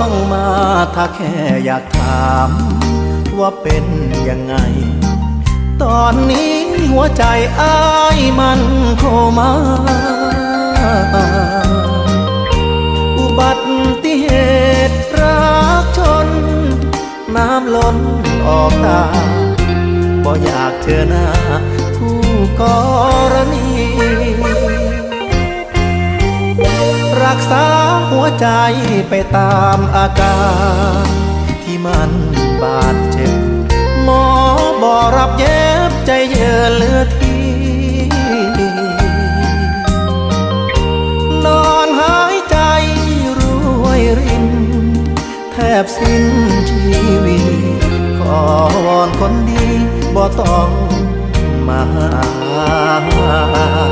ต้องมาถ้าแค่อยากถาม ว่าเป็นยังไง ตอนนี้หัวใจอ้ายมันโคมาอุบัติเหตุรักชน น้ำล้นออกตาบ่อยากเจอหน้าผู้กรณี รักษา วใจไปตามอาการ ที่มันบาดเจ็บ หมอบอกรับเย็บใจเยือเลือดทีนอนหายใจรวยริน แทบสิ้นชีวิตขอวอนคนดีบ่ต้องมาหา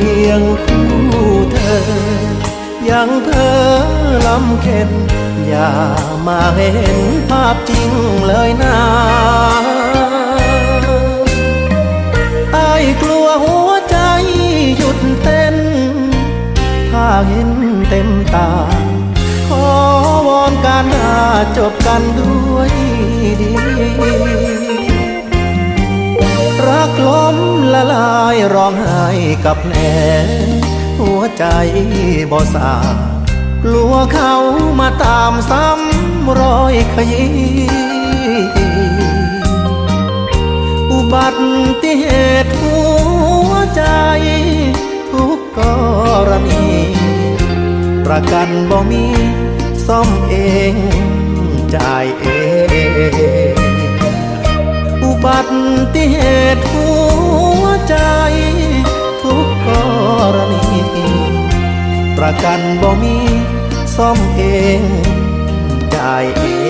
คียงคู่เธอ ยังเพ้อลำเค็นอย่ามาเห็นภาพจริงเลยนะไอ้กลัวหัวใจหยุดเต้น ถ้าเห็นเต็มตา ขอวอนการหาจบกันด้วยดีรักล้มละลายร้อง กับแผลหัวใจบ่สากลัวเขามาตามซ้ำรอยขยี้อุบัติเหตุหัวใจ ทุกกรณี ประกันบ่มีซ่อมเองจ่ายเอง อุบัติเหตุหัว กันบ่มีซ่อมเองจ่ายเอง